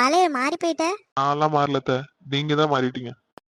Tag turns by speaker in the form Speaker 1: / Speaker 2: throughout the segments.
Speaker 1: ஆளே மாறி போயிட்ட.
Speaker 2: நான்லாம் மாறலத்த. நீங்க தான் மாறிட்டீங்க.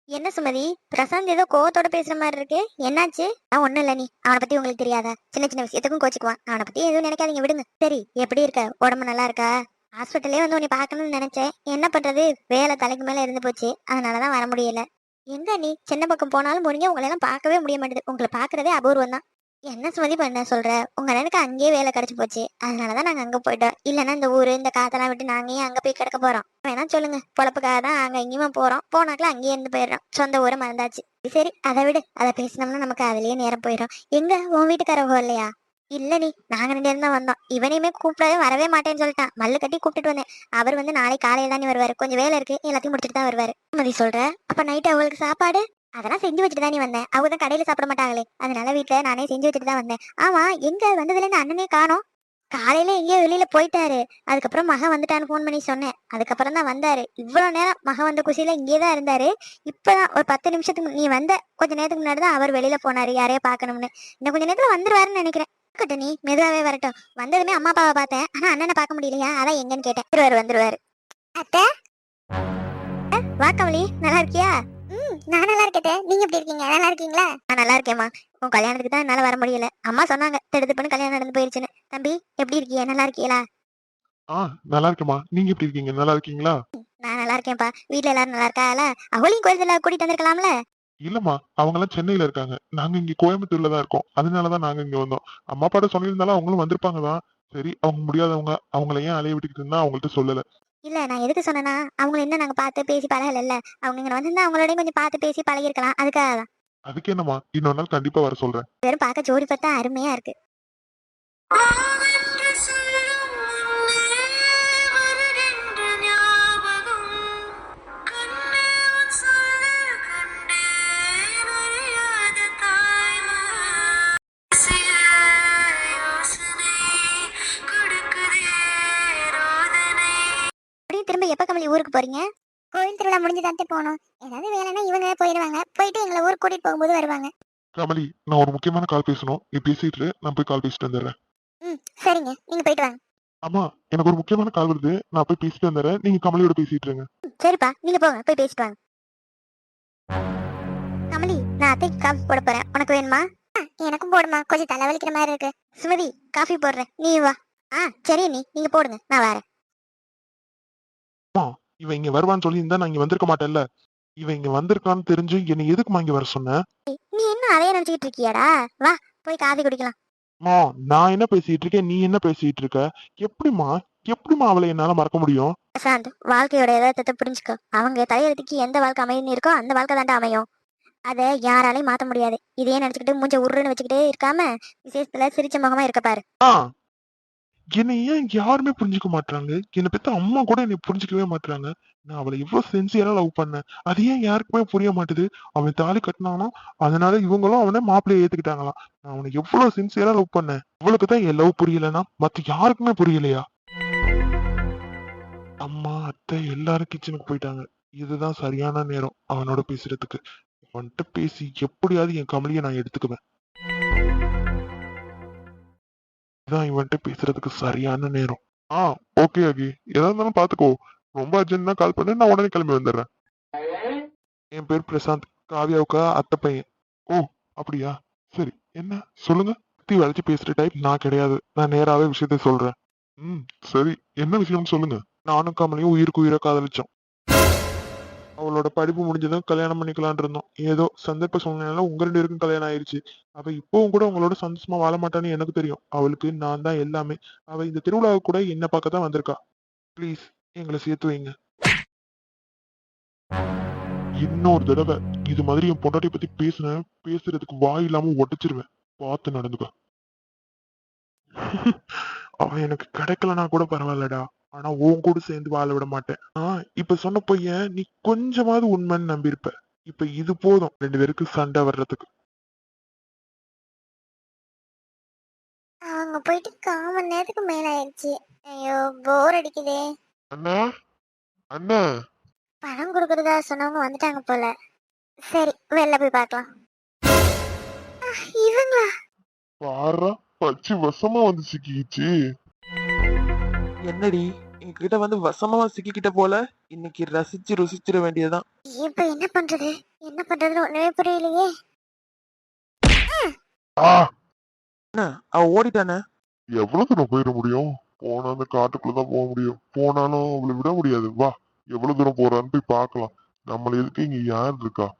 Speaker 1: என்ன சுமதி? பிரசாந்த் ஏதோ கோவத்தோட பேசுற மாதிரி இருக்கு. என்னாச்சு? நான் ஒண்ணும் இல்ல நீ. அவனை பத்தி உங்களுக்கு தெரியாதா. சின்ன சின்ன விஷயத்துக்கும் கோச்சுக்குவான். அவனை பத்தி எதுவும் நினைக்காதீங்க விடுங்க. சரி எப்படி இருக்க? உடம்பு நல்லா இருக்கா? ஹாஸ்பிட்டலே வந்து உன்னை பார்க்கணும்னு நினைச்சேன். என்ன பண்றது? வேலை தலைக்கு மேல இருந்து போச்சு. அதனாலதான் வர முடியல. எங்க நீ? சின்ன பக்கம் போனாலும் முடிஞ்ச உங்களை எல்லாம் பார்க்கவே முடிய மாட்டேது. உங்களை பார்க்கறதே அபூர்வம் தான் என்ன சுமதி பண்ண சொல்ற? உங்க அண்ணனுக்கு அங்கேயே வேலை கிடைச்சு போச்சு. அதனாலதான் நாங்க அங்க போயிட்டோம். இல்லைன்னா இந்த ஊரு இந்த காத்தெல்லாம் விட்டு நாங்க ஏன் அங்க போய் கிடக்க போறோம்? வேணா சொல்லுங்க. பொழப்புக்காக தான் அங்க இங்கேயுமா போறோம். போனாக்கல அங்கேயே இருந்து போயிடுறோம். சொந்த ஊரை மறந்தாச்சு. சரி அதை விடு. அதை பேசினோம்னா நமக்கு அதுலயே நேரம் போயிடும். எங்க? உன் வீட்டுக்காரவோ இல்லையா? இல்ல நீ. நாங்க ரெண்டு பேரும் தான் வந்தோம். இவனையுமே கூப்பிடவே வரவே மாட்டேன்னு சொல்லிட்டான். மல்லு கட்டி கூப்பிட்டுட்டு வந்தேன். அவர் வந்து நாளை காலையில தான் வருவாரு. கொஞ்சம் வேலை இருக்கு. எல்லாத்தையும் முடிச்சுட்டு தான் வருவாரு. மதி சொல்ற? அப்ப நைட் அவங்களுக்கு சாப்பாடு? அதெல்லாம் செஞ்சு வச்சுட்டு தான் நீ வந்தேன் அவங்க தான் கடையில சாப்பிட மாட்டாங்களே. அதனால வீட்டுல நானே செஞ்சு வச்சுட்டு தான் வந்தேன். ஆமா எங்க வந்ததுல இருந்து அண்ணனே காணோம்? காலையில எங்கேயோ வெளியில போயிட்டாரு. அதுக்கப்புறம் மகன் வந்துட்டான்னு ஃபோன் பண்ணி சொன்னேன். அதுக்கப்புறம் தான் வந்தாரு. இவ்வளவு நேரம் மகன் வந்த குசியில இங்கே தான் இருந்தாரு. இப்பதான் ஒரு பத்து நிமிஷத்துக்கு நீ வந்த கொஞ்ச நேரத்துக்கு முன்னாடி தான் அவர் வெளியில போனாரு யாரையோ பார்க்கணும்னு. இன்னும் கொஞ்ச நேரத்துல வந்துருவாருன்னு நினைக்கிறேன். இருக்கட்டும் நீ மெதுவாவே வரட்டும். வந்ததுமே அம்மா அப்பாவை பார்த்தேன். ஆனா அண்ணனை பார்க்க முடியலையா? அதான் எங்கன்னு கேட்டேன். வந்துருவாரு வந்துருவாரு. அத்தை? அஹ், வா கமலி. நல்லா இருக்கியா? நான் நல்லா இருக்கேன் நீங்க எப்படி இருக்கீங்க? நல்லா இருக்கீங்களா? நான் நல்லா இருக்கேம்மா. உன் கல்யாணத்துக்கு தான் என்னால வர முடியல. அம்மா சொன்னாங்க திடுத்து பண்ணு கல்யாணம் நடந்து போயிருச்சுன்னு. தம்பி எப்படி இருக்கீங்க நல்லா இருக்கீங்களா
Speaker 2: ஆ நல்லா இருக்கேம்மா. நீங்க எப்படி இருக்கீங்க? நல்லா இருக்கீங்களா?
Speaker 1: நான் நல்லா இருக்கேன்ப்பா. வீட்ல எல்லாரும் நல்லா இருக்கால அவளையும் கோயில்ல கூட்டிட்டு வந்திருக்கலாம்ல?
Speaker 2: இல்லம்மா அவங்க எல்லாம் சென்னையில இருக்காங்க. நாங்க இங்க கோயம்புத்தூர்ல தான் இருக்கோம். அதனாலதான் நாங்க இங்க வந்தோம். அம்மா அப்பாட்ட சொல்லியிருந்தாலும் அவங்களும் வந்திருப்பாங்க தான். சரி அவங்க முடியாதவங்க அவங்கள ஏன் அலைய விட்டுக்கிட்டு இருந்தா அவங்கள்ட்ட சொல்லல.
Speaker 1: இல்ல நான் எதுக்கு சொன்னேன்னா அவங்கள என்ன நாங்க பார்த்து பேசி பழகல இல்ல அவங்க இங்க வந்திருந்தா அவங்களோடய கொஞ்சம் பார்த்து பேசி பழகிருக்கலாம். அதுக்காக தான்.
Speaker 2: அதுக்கு என்னம்மா? இன்னொரு நாள் கண்டிப்பா வர சொல்றேன்.
Speaker 1: வெறும் பார்க்க ஜோடி பார்த்தா அருமையா இருக்கு. கமலி ஊருக்கு போறீங்க? கோயில் திருவிழா முடிஞ்சுதான்ட்டு போகணும். ஏதாவது வேலைன்னா இவங்க போயிடுவாங்க. போயிட்டு எங்களை ஊருக்கு கூட்டிட்டு போகும்போது வருவாங்க.
Speaker 2: கமலி நான் ஒரு முக்கியமான கால் பேசணும். நீ பேசிட்டு நான் போய் கால் பேசிட்டு வந்துடுறேன்.
Speaker 1: ம் சரிங்க. நீங்க போயிட்டு வாங்க.
Speaker 2: அம்மா எனக்கு ஒரு முக்கியமான கால் வருது. நான் போய் பேசிட்டு வந்துடுறேன். நீங்க கமலியோட பேசிட்டு இருங்க.
Speaker 1: சரிப்பா. நீங்க போங்க. போய் பேசிட்டு வாங்க. கமலி நான் அத்தைக்கு காஃபி போட போறேன். உனக்கு வேணுமா? எனக்கும் போடுமா. கொஞ்சம் தலைவலிக்கிற மாதிரி இருக்கு. சுமதி காஃபி போடுறேன். நீ வா. ஆ சரி நீ நீங்க போடுங்க. நான் வரேன்.
Speaker 2: இவன் இங்க வருவான்னு சொல்லி இருந்தா நான் இங்க வந்திருக்க மாட்டேன்ல. இவன் இங்க வந்திருக்கான்னு தெரிஞ்சு என்னை எதுக்குமா இங்க வர சொன்ன?
Speaker 1: நீ என்ன அதையே நினைச்சுக்கிட்டு இருக்கியாடா? வா போய் காஃபி குடிக்கலாம்.
Speaker 2: மா நான் என்ன பேசிட்டு இருக்கேன்? நீ என்ன பேசிட்டு இருக்க? எப்படிமா எப்படிமா அவளை என்னால மறக்க முடியும்?
Speaker 1: பிரசாந்த் வாழ்க்கையோட யதார்த்தத்தை புரிஞ்சுக்கோ. அவங்க தலையெழுத்துக்கு எந்த வாழ்க்கை அமையும்னு இருக்கோ அந்த வாழ்க்கை தாண்டா அமையும். அதை யாராலையும் மாத்த முடியாது. இதையே நினைச்சுக்கிட்டு மூஞ்ச உருன்னு வச்சுக்கிட்டே இருக்காம விசேஷத்துல சிரிச்ச முகமா இருக்க பாரு.
Speaker 2: ஆ என்னை ஏன் யாருமே புரிஞ்சுக்க மாட்டாங்க என்னை பெத்த அம்மா கூட என்னை புரிஞ்சுக்கவே மாட்டாங்க நான் அவளை இவ்வளவு சென்சியரா லவ் பண்ணேன். அது ஏன் யாருக்குமே புரிய மாட்டுது? அவன் தாலி கட்டினானோ? அதனால இவங்களும் அவனை மாப்பிள்ளைய ஏத்துக்கிட்டாங்களாம். நான் அவனை எவ்வளவு சின்சியரா லவ் பண்ணேன். இவளுக்கு தான் என் லவ் புரியலன்னா மத்த யாருக்குமே புரியலையா? அம்மா அத்தை எல்லாரும் கிச்சனுக்கு போயிட்டாங்க. இதுதான் சரியான நேரம் அவனோட பேசுறதுக்கு. அவன்கிட்ட பேசி எப்படியாவது என் கமலியை நான் எடுத்துக்குவேன். இதான் இவன்கிட்ட பேசுறதுக்கு சரியான நேரம். ஆ ஓகே அகி எதா இருந்தாலும் பாத்துக்கோ. ரொம்ப அர்ஜென்ட்னா கால் பண்ணு நான் உடனே கிளம்பி வந்துடுறேன். என் பேர் பிரசாந்த். காவியாவுக்கு அத்தை பையன். ஓ அப்படியா? சரி என்ன? சொல்லுங்க. சுத்தி வளைச்சு பேசுற டைப் நான் கிடையாது. நான் நேராவே விஷயத்த சொல்றேன். ம் சரி. என்ன விஷயம்னு சொல்லுங்க. நானும் கமலையும் உயிருக்கு உயிரை காதலிச்சோம். அவளோட படிப்பு முடிஞ்சதும் கல்யாணம் பண்ணிக்கலாம்னு இருந்தோம். ஏதோ சந்தர்ப்ப சூழ்நிலையில உங்க ரெண்டு பேருக்கும் கல்யாணம் ஆயிருச்சு. அவ இப்பவும் கூட உங்களோட சந்தோஷமா வாழ மாட்டான்னு எனக்கு தெரியும். அவளுக்கு நான் தான் எல்லாமே. அவ இந்த திருவிழாவுக்கு கூட என்ன பார்க்க தான் வந்திருக்கா. ப்ளீஸ் எங்களை சேர்த்து வைங்க. இன்னொரு தடவை இது மாதிரி என் பொண்டாட்டி பத்தி பேசுன பேசுறதுக்கு வாய் இல்லாம உடைச்சிருவேன் பார்த்து நடந்துக்க. அவ எனக்கு கிடைக்கலனா கூட பரவாயில்லடா. ஆனா உன் கூட சேர்ந்து வாழ விட மாட்டேன். ஆ இப்ப சொன்ன பையன் நீ கொஞ்சமாவது உண்மைன்னு நம்பியிருப்ப. இப்ப இது போதும். ரெண்டு பேருக்கு சண்டை வர்றதுக்கு.
Speaker 1: அவங்க போயிட்டு கால் மணி நேரத்துக்கு மேல ஆயிடுச்சு ஐயோ போர் அடிக்குதே.
Speaker 2: அண்ணா அண்ணா.
Speaker 1: பணம் கொடுக்கறதா சொன்னவங்க வந்துட்டாங்க போல. சரி வெளில போய் பார்க்கலாம். இவங்களா?
Speaker 2: பாரா பச்சை வசமா வந்து சிக்கிச்சு
Speaker 3: என்னடி எங்ககிட்ட வந்து வசமா சிக்கிக்கிட்ட போல இன்னைக்கு ரசிச்சு ருசிச்சிட வேண்டியதுதான்.
Speaker 1: இப்ப என்ன பண்றது? என்ன பண்றதுன்னு ஒண்ணுமே புரியலையே.
Speaker 2: ஆ.
Speaker 3: என்ன அவ ஓடிட்டானே?
Speaker 2: எவ்வளவு தூரம் போயிட முடியும்? போனா அந்த காட்டுக்குள்ளதான் போக முடியும். போனாலும் அவளை விட முடியாது. வா எவ்வளவு தூரம் போறான்னு போய் பார்க்கலாம். நம்மள எதுக்கு இங்க யார் இருக்கா?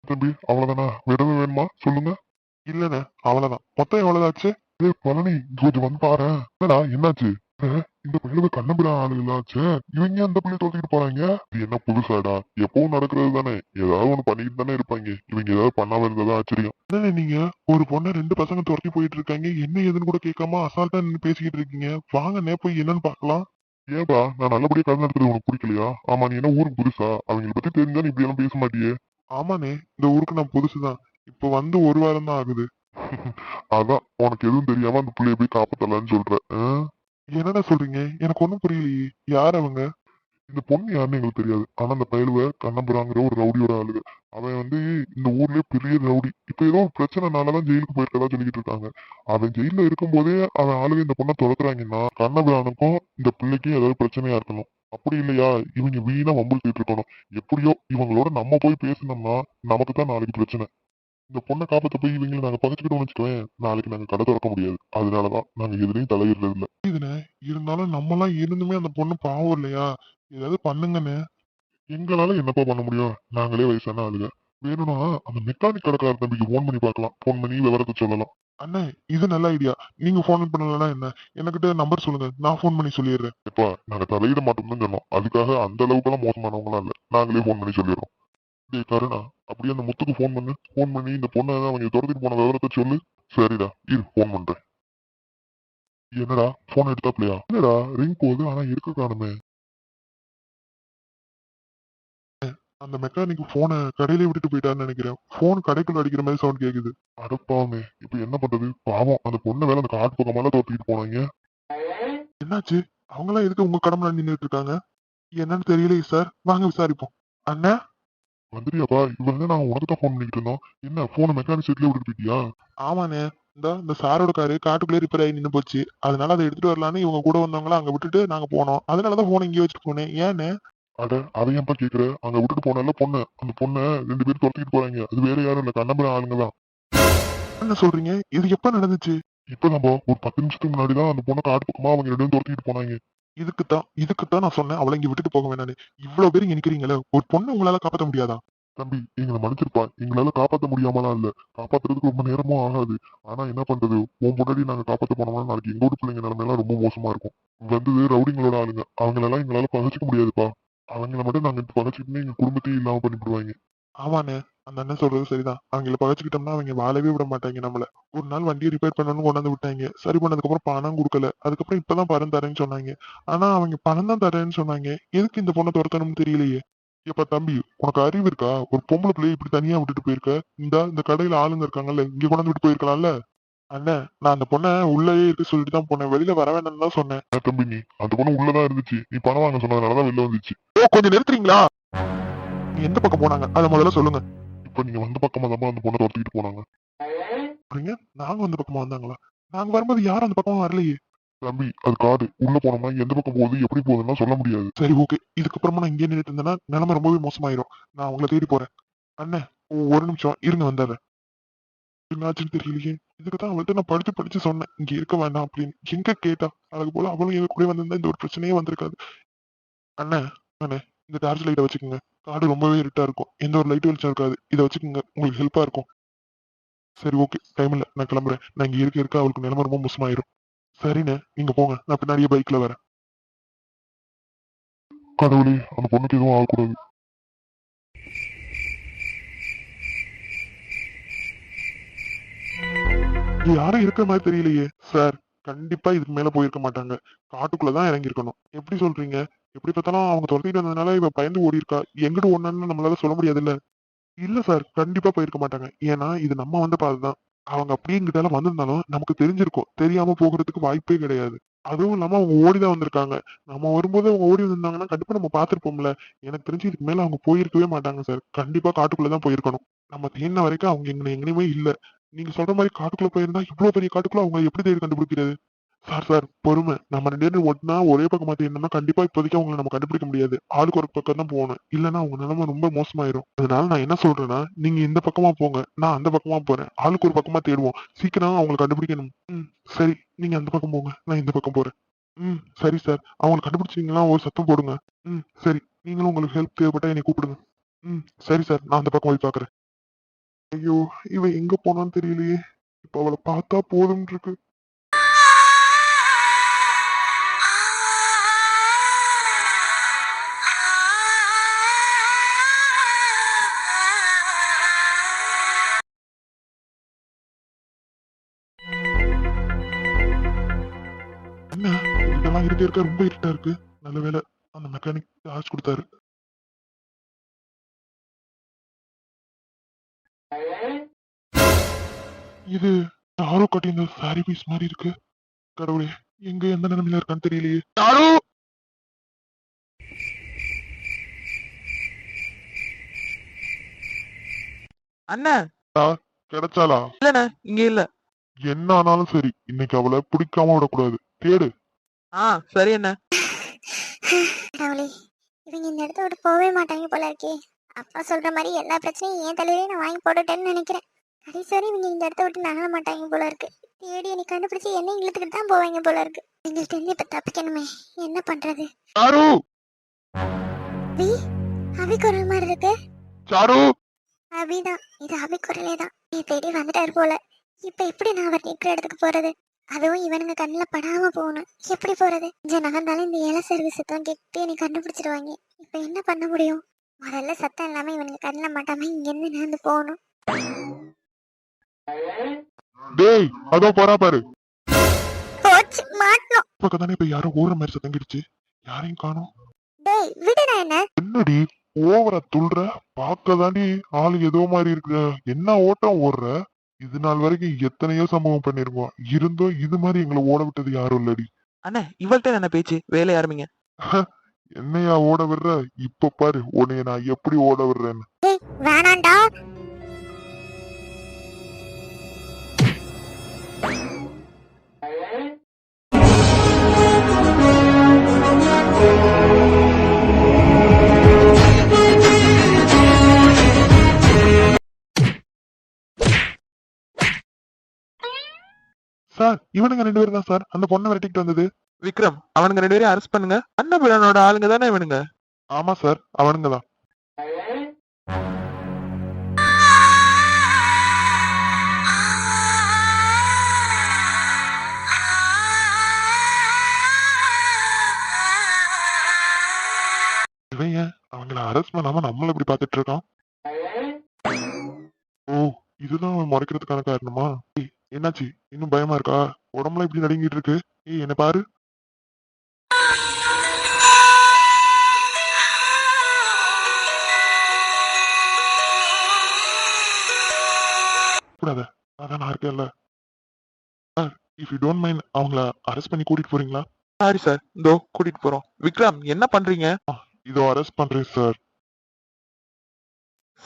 Speaker 2: தம்பி அவ்வளவுதானா? விடவே வேணுமா? சொல்லுங்க. இல்லண்ணே அவ்வளவுதான். மொத்தம் எவ்வளவுதாச்சு ஏய் பழனி கொஞ்சம் வந்து பாரு என்னடா என்னாச்சு? இந்த பையனுக்கு கண்ணபிரா ஆளுங்களாச்சே இவங்க அந்த பிள்ளை தோத்திட்டு போறாங்க? இது என்ன புதுசாடா? எப்பவும் நடக்கிறது தானே. ஏதாவது ஒண்ணு பண்ணிட்டு தானே இருப்பாங்க. இவங்க ஏதாவது பண்ணாம இருந்ததா ஆச்சரியம். என்ன நீங்க? ஒரு பொண்ணை ரெண்டு பசங்க துரத்தி போயிட்டு இருக்காங்க. என்ன ஏதுன்னு கூட கேட்காம அசால்ட்டா நின்னு பேசிக்கிட்டு இருக்கீங்க. வாங்க போய் என்னன்னு பார்க்கலாம். ஏன்பா நான் நல்லபடியா கலந்து நடத்துறது உனக்கு பிடிக்கலையா? ஆமா நீ என்ன ஊருக்கு புதுசா? அவங்கள பத்தி தெரிஞ்சா நீ இப்படி எல்லாம் பேச மாட்டியே. ஆமாண்ணே இந்த ஊருக்கு நான் புதுசுதான். இப்ப வந்து ஒரு வாரம் தான் ஆகுது. அதான் உனக்கு எதுவும் தெரியாம அந்த பிள்ளைய போய் காப்பாத்தலான்னு சொல்ற என்னென்ன சொல்றீங்க? எனக்கு ஒண்ணும் புரியலையே. யார் அவங்க? இந்த பொண்ணு யாருன்னு எங்களுக்கு தெரியாது. ஆனா அந்த பயலுவ கண்ணம்புறாங்கிற ஒரு ரவுடியோட ஆளுங்க அவன் வந்து இந்த ஊர்லயே பெரிய ரவுடி. இப்ப ஏதோ ஒரு பிரச்சனைனாலதான் ஜெயிலுக்கு போயிருக்கதா சொல்லிக்கிட்டு இருக்காங்க. அவன் ஜெயில இருக்கும்போதே அவன் ஆளுக இந்த பொண்ணை துரத்துறாங்கன்னா கண்ணபுரானுக்கும் இந்த பிள்ளைக்கும் ஏதாவது பிரச்சனையா இருக்கணும். அப்படி இல்லையா? இவங்க வீணா வம்புழுத்திட்டு இருக்கணும். எப்படியோ இவங்களோட நம்ம போய் பேசினோம்னா நமக்கு தான் நாளைக்கு பிரச்சனை. இந்த பொண்ணை காப்பாத்த போய் இவங்களை நாங்க பகைச்சுக்கிட்டோம்னு வச்சுக்கோவேன் நாளைக்கு நாங்க கடை திறக்க முடியாது. அதனாலதான் நாங்க எதுலயும் தலையிடுறது இல்ல. இருந்தாலும் நம்மலாம் இருந்துமே அந்த பொண்ணு பாவம் இல்லையா? ஏதாவது பண்ணுங்கண்ணே. எங்களால என்னப்பா பண்ண முடியும்? நாங்களே வயசான ஆளுங்க. வேணும்னா அந்த மெக்கானிக் கடைக்கார தம்பிக்கு ஃபோன் பண்ணி பார்க்கலாம். ஃபோன் பண்ணி விவரத்தை சொல்லலாம். அண்ணே இது நல்ல ஐடியா நீங்க ஃபோன் பண்ணலன்னா என்ன? எனக்கிட்ட நம்பர் சொல்லுங்க. நான் ஃபோன் பண்ணி சொல்லிடுறேன். எப்பா நாங்க தலையிட மாட்டோம் தான் சொன்னோம். அதுக்காக அந்த அளவுக்கு எல்லாம் மோசமானவங்களாம் இல்ல. நாங்களே ஃபோன் பண்ணி சொல்லிடுறோம். டேய் கருணா அப்படியே அந்த முத்துக்கு ஃபோன் பண்ணு. ஃபோன் பண்ணி இந்த பொண்ணை அவங்க துரத்திட்டு போன விவரத்தை சொல்லு. சரிடா இரு ஃபோன் பண்றேன். என்னடா ஃபோன் எடுத்தாப்லையா? என்னடா ரிங் போகுது ஆனா இருக்க காணுமே. அந்த மெக்கானிக் போனை கடையில விட்டுட்டு போயிட்டான்னு நினைக்கிறேன். போன் கடைக்குள்ள அடிக்கிற மாதிரி சவுண்ட் கேக்குது. அடப்பாவுமே இப்ப என்ன பண்றது? பாவம் அந்த பொண்ணை வேலை அந்த காட்டு பக்கமெல்லாம் தோத்திட்டு போனாங்க என்னாச்சு? அவங்களாம் எதுக்கு உங்க கடமை நின்றுட்டு இருக்காங்க? என்னன்னு தெரியலையே சார் வாங்க விசாரிப்போம். அண்ணா? வந்துட்டியாப்பா? இவங்க நான் உனக்கு தான் ஃபோன் பண்ணிட்டு இருந்தோம். என்ன போனை மெக்கானிக் சீட்லயே விட்டுட்டு போயிட்டியா? ஆமாண்ணே. இந்த இந்த சாரோட காரு காட்டுக்குள்ளே ரிப்பேர் ஆகி நின்று போச்சு. அதனால அதை எடுத்துட்டு வரலான்னு இவங்க கூட வந்தவங்கள அங்க விட்டுட்டு நாங்க போனோம். அதனாலதான் போனை இங்கே வச்சுட்டு போனேன். ஏன்னு அட அதை ஏன்பா கேக்குற? அங்க விட்டுட்டு போனல பொண்ணு. அந்த பொண்ணை ரெண்டு பேரும் துரத்திட்டு போறாங்க. அது வேற யாரும் இல்ல. கண்ணபுரம் ஆளுங்க தான். என்ன சொல்றீங்க? இது எப்ப நடந்துச்சு? இப்ப நம்ம ஒரு பத்து நிமிஷத்துக்கு முன்னாடி தான் அந்த பொண்ணை காட்டு பக்கமா அவங்க ரெண்டு பேரும் துரத்திட்டு போனாங்க. இதுக்கு தான் இதுக்கு தான் நான் சொன்னேன். அவளை இங்க விட்டுட்டு போக வேணான்னு. இவ்வளவு பேர் இங்க நிக்கிறீங்களே ஒரு பொண்ணை உங்களால காப்பாத்த முடியாதா? தம்பி எங்களை மன்னிச்சிருப்பா. எங்களால காப்பாத்த முடியாமலாம் இல்ல. காப்பாத்துறதுக்கு ரொம்ப நேரமும் ஆகாது. ஆனா என்ன பண்றது? உன் முன்னாடி நாங்க காப்பாத்த போனோம்னா நாளைக்கு எங்க ஊர் பிள்ளைங்க நிலைமையெல்லாம் ரொம்ப மோசமா இருக்கும். வந்தது ரவுடிங்களோட ஆளுங்க. அவங்களெல்லாம் எங்களால பகச்சிக்க முடியாதுப்பா. அவங்கள மட்டும் நாங்க பகச்சிக்கிட்டு எங்க குடும்பத்தையும் இல்லாம பண்ணிவிடுவாங்க ஆமாண்ணே. அந்த அண்ணன் சொல்றது சரிதான். அவங்கள பகச்சுக்கிட்டோம்னா அவங்க வாழவே விட மாட்டாங்க நம்மள. ஒரு நாள் வண்டியை ரிப்பேர் பண்ணணும்னு கொண்டாந்து விட்டாங்க. சரி பண்ணதுக்கு அப்புறம் பணம் கொடுக்கல. அதுக்கப்புறம் இப்பதான் பணம் தரேன்னு சொன்னாங்க. ஆனா அவங்க பணம் தான் தரேன்னு சொன்னாங்க. எதுக்கு இந்த பொண்ணை துரத்தணும்னு தெரியலையே? எப்ப தம்பி உனக்கு அறிவு இருக்கா? ஒரு பொம்பளை பிள்ளைய இப்படி தனியா விட்டுட்டு போயிருக்க? இந்த இந்த கடையில ஆளுங்க இருக்காங்கல்ல இங்க கொண்டாந்து விட்டு போயிருக்கலாம்ல? அண்ணே நான் அந்த பொண்ணை உள்ளேயே இருக்க சொல்லிட்டு தான் போனேன். வெளியில வர வேண்டாம்னு தான் சொன்னேன். தம்பி நீ அந்த பொண்ணு உள்ளதான் இருந்துச்சு. நீ பணம் வாங்க சொன்னதுனாலதான் வெளில வந்துச்சு. ஓ கொஞ்சம் நிறுத்துறீங்களா? நீ எந்த பக்கம் போனாங்க? அதை முதல்ல சொல்லுங்க. இப்ப நீங்க வந்த பக்கமா தான் அந்த பொண்ணை துரத்திக்கிட்டு போனாங்க. அப்படிங்க நாங்க வந்த பக்கமா வந்தாங்களா? நாங்க வரும்போது யாரும் அந்த பக்கமா வரலையே. தம்பி அது காடு உள்ள போனோம்னா எந்த பக்கம் போகுது எப்படி போகுதுன்னா சொல்ல முடியாது. சரி ஓகே. இதுக்கப்புறமா நான் இங்கே நின்றுட்டு இருந்தேன்னா நிலைமை ரொம்பவே மோசமாயிரும். நான் உங்களை தேடி போறேன். அண்ணே ஒரு நிமிஷம். இருங்க வந்தாரு. என்னாச்சுன்னு தெரியலையே. இதுக்கு தான் அவள்கிட்ட நான் படிச்சு படிச்சு சொன்னேன். இங்க இருக்க வேண்டாம் அப்படின்னு. எங்க கேட்டா? அதுக்கு போல அவளும் எங்க கூட வந்திருந்தா இந்த ஒரு பிரச்சனையே வந்திருக்காது. அண்ணே அண்ணே இந்த டார்ச் லைட்டை வச்சுக்கோங்க. காடு ரொம்பவே இருட்டா இருக்கும். எந்த ஒரு லைட் வெளிச்சம் இருக்காது. இதை வச்சுக்கோங்க. உங்களுக்கு ஹெல்ப்பா இருக்கும். சரி ஓகே டைம் இல்ல. நான் கிளம்புறேன். நான் இங்க இருக்க இருக்க அவளுக்கு நிலைமை ரொம்ப மோசமாயிரும். சரிண்ணே. நீங்க போங்க. நான் பின்னாடியே பைக்ல வரேன். கடவுளே அந்த பொண்ணுக்கு எதுவும் ஆகக்கூடாது. யாரும் இருக்கிற மாதிரி தெரியலையே. சார் கண்டிப்பா இதுக்கு மேல போயிருக்க மாட்டாங்க. காட்டுக்குள்ளதான் இறங்கி இருக்கணும் எப்படி சொல்றீங்க? எப்படி பார்த்தாலும் அவங்க துரத்திட்டு வந்ததுனால இவ பயந்து ஓடி இருக்கா எங்கிட்டு ஓடணும்னு நம்மளால சொல்ல முடியாது இல்ல சார் கண்டிப்பா போயிருக்க மாட்டாங்க. ஏன்னா இது நம்ம வந்த பாதுதான் அவங்க அப்படியே இங்கிட்டால வந்திருந்தாலும் நமக்கு தெரிஞ்சிருக்கும். தெரியாம போகிறதுக்கு வாய்ப்பே கிடையாது. அதுவும் இல்லாம அவங்க ஓடிதான் வந்திருக்காங்க. நம்ம வரும்போது அவங்க ஓடி வந்திருந்தாங்கன்னா கண்டிப்பா நம்ம பார்த்திருப்போம்ல. எனக்கு தெரிஞ்சு இதுக்கு மேல அவங்க போயிருக்கவே மாட்டாங்க சார் கண்டிப்பா காட்டுக்குள்ளதான் போயிருக்கணும். நம்ம தேடின வரைக்கும் அவங்க எங்க எங்கேயுமே இல்ல. நீங்க சொல்ற மாதிரி காட்டுக்குள்ள போயிருந்தா இவ்வளவு பெரிய காட்டுக்குள்ள அவங்க எப்படி தேடி கண்டுபிடிக்கிறது? சார் சார் பொறுமை. நம்ம ரெண்டு பேரும் ஒட்டினா ஒரே பக்கம் மாத்திருந்தோம்னா கண்டிப்பா இப்போதைக்கு அவங்களை நம்ம கண்டுபிடிக்க முடியாது. ஆளுக்கு ஒரு பக்கம் தான் போகணும். இல்லைன்னா அவங்க நிலைமை ரொம்ப மோசமாயிரும். அதனால நான் என்ன சொல்றேன்னா நீங்க இந்த பக்கமா போங்க. நான் அந்த பக்கமா போறேன். ஆளுக்கு ஒரு பக்கமா தேடுவோம். சீக்கிரம் அவங்களை கண்டுபிடிக்கணும். ம் சரி. நீங்க அந்த பக்கம் போங்க. நான் இந்த பக்கம் போறேன். ம் சரி சார். அவங்களை கண்டுபிடிச்சீங்கன்னா ஒரு சத்தம் போடுங்க. ம் சரி. நீங்களும் உங்களுக்கு ஹெல்ப் தேவைப்பட்டா என்னை கூப்பிடுங்க. ம் சரி சார். நான் அந்த பக்கம் போய் பார்க்குறேன் ஐயோ இவ எங்க போனான்னு தெரியலையே. இப்ப அவளை பார்த்தா போதும் இருக்கு இருட்டே இருக்க ரொம்ப இருட்டா இருக்கு. நல்ல வேளை அந்த மெக்கானிக் சார்ஜ் கொடுத்தாரு. இது யாரோ கட்டியிருந்த சாரி பீஸ் மாதிரி இருக்கு. கடவுளே எங்க எந்த நிலைமையில இருக்கான்னு தெரியலையே. யாரோ
Speaker 3: அண்ணன்
Speaker 2: கிடைச்சாலா
Speaker 3: இல்லண்ணே இங்க இல்ல.
Speaker 2: என்ன ஆனாலும் சரி இன்னைக்கு அவளை பிடிக்காம விடக்கூடாது. தேடு.
Speaker 3: ஆ சரி அண்ணே
Speaker 1: கடவுளே இவங்க இந்த இடத்த விட்டு போகவே மாட்டாங்க போல இருக்கே. அப்பா சொல்ற மாதிரி எல்லா பிரச்சனையும் என் தலையிலே நான் வாங்கி போட்டுட்டேன்னு நினைக்கிறேன். கடைசி வரை இவங்க இந்த இடத்த விட்டு நகர மாட்டாங்க போல இருக்கு. தேடி என்னை கண்டுபிடிச்சு என்ன இழுத்துக்கிட்டு தான் போவாங்க போல இருக்கு. எங்கள்கிட்ட இருந்து இப்ப தப்பிக்கணுமே. என்ன பண்றது?
Speaker 2: சாரு!
Speaker 1: அபி அபி குரல் மாதிரி இருக்கு.
Speaker 2: சாரு!
Speaker 1: அபிதான் இது அபி குரலே தான். நீ தேடி வந்துட்டாரு போல. இப்ப எப்படி நான் அவர் நிக்கிற இடத்துக்கு போறது? அதுவும் இவனுங்க கண்ணில் படாம போகணும். எப்படி போறது? கொஞ்சம் நகர்ந்தாலும் இந்த இலை சர்வீஸ் சத்தம் கேட்டு என்னை கண்டுபிடிச்சிருவாங்க. இப்ப என்ன பண்ண முடியும்? முதல்ல சத்தம் இல்லாம இவனுங்க கண்ணில் மாட்டாம இங்க இருந்து நடந்து போகணும்.
Speaker 2: டேய் அதோ போறா பாரு.
Speaker 1: போச்சு மாட்டணும்.
Speaker 2: பக்கம் தானே இப்ப யாரோ ஓடுற மாதிரி சத்தம் கிடுச்சு யாரையும் காணோம்.
Speaker 1: டேய் விடுடா என்ன?
Speaker 2: என்னடி ஓவரா துள்ற பார்க்க தாண்டி ஆளு ஏதோ மாதிரி இருக்கு என்ன ஓட்டம் ஓடுற? இது நாள் வரைக்கும் எத்தனையோ சம்பவம் பண்ணிருக்கோம். இருந்தும் இது மாதிரி எங்களை ஓட விட்டது யாரும் இல்லடி.
Speaker 3: அண்ணே இவள்கிட்ட என்ன பேச்சு? வேலையை ஆரம்பிங்க
Speaker 2: என்னையா ஓட விடுற? இப்ப பாரு உன்னைய நான் எப்படி ஓட விடுறேன்னு.
Speaker 1: வேணாண்டா.
Speaker 2: சார் இவனுங்க ரெண்டு பேரும் தான் சார். அந்த பொண்ணை விரட்டிட்டு வந்தது.
Speaker 3: விக்ரம் அவனுங்க ரெண்டு பேரையும் அரெஸ்ட் பண்ணுங்க. அண்ணபிரானோட ஆளுங்க தானே இவனுங்க?
Speaker 2: ஆமா சார் அவனுங்க தான். இவன் அவங்கள அரெஸ்ட் பண்ணாம நம்மள இப்படி பாத்துட்டு இருக்கான்? ஓ இதுதான் அவன் முறைக்கிறதுக்கான காரணமா? என்னாச்சு? இன்னும் பயமா இருக்கா? உடம்புல இப்படி நடுங்கிட்டு இருக்கு ஏய் என்ன பாரு. கூடாத. அதான் நான் இருக்கேன்ல. Sir if you don't mind அவங்கள அரெஸ்ட் பண்ணி கூட்டிட்டு போறீங்களா?
Speaker 3: சாரி சார் இதோ கூட்டிட்டு போறோம். விக்ரம் என்ன பண்றீங்க?
Speaker 2: இதோ அரெஸ்ட் பண்றேன் சார்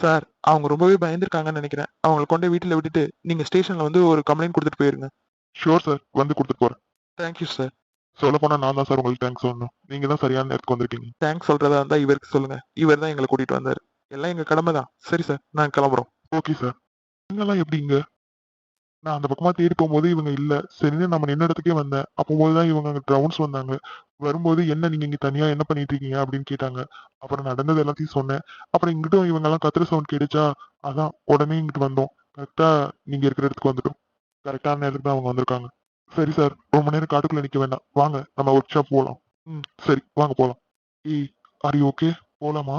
Speaker 3: சார் அவங்க ரொம்பவே பயந்துருக்காங்கன்னு நினைக்கிறேன். அவங்கள கொண்டு வீட்டுல விட்டுட்டு நீங்க ஸ்டேஷன்ல வந்து ஒரு கம்ப்ளைண்ட் கொடுத்துட்டு போயிருங்க.
Speaker 2: ஷூர் சார் வந்து கொடுத்துட்டு போறேன்.
Speaker 3: தேங்க்யூ சார்
Speaker 2: சொல்ல போனா நான் தான் சார் உங்களுக்கு தேங்க்ஸ் சொல்லணும். நீங்க தான் சரியான நேரத்துக்கு வந்திருக்கீங்க.
Speaker 3: தேங்க்ஸ் சொல்றதா இருந்தா இவருக்கு சொல்லுங்க. இவர் தான் எங்களை கூட்டிட்டு வந்தாரு. எல்லாம் எங்க கடமை தான். சரி சார் நான் கிளம்புறோம்.
Speaker 2: ஓகே சார் நீங்கெல்லாம் எப்படிங்க நான் அந்த பக்கமா தேடி போகும்போது இவங்க இல்ல. சரின்னு நம்ம நின்ன இடத்துக்கே வந்தேன் அப்போதுதான் இவங்க அங்க ரவுண்ட்ஸ் வந்தாங்க. வரும்போது என்ன நீங்க இங்க தனியா என்ன பண்ணிட்டு இருக்கீங்க அப்படின்னு கேட்டாங்க. அப்புறம் நடந்தது எல்லாத்தையும் சொன்னேன். அப்புறம் இங்கிட்டும் இவங்க எல்லாம் கத்திர சவுண்ட் கேட்டுச்சா? அதான். உடனே இங்கிட்டு வந்தோம். கரெக்டா நீங்க இருக்கிற இடத்துக்கு வந்துட்டோம். கரெக்டான நேரத்துக்கு தான் அவங்க வந்திருக்காங்க. சரி சார் ரொம்ப நேரம் காட்டுக்குள்ள நிக்க வேண்டாம். வாங்க. நம்ம ஒர்க் ஷாப் போலாம். ம். சரி. வாங்க போலாம். ஏய் ஆர் ஓகே போலாமா?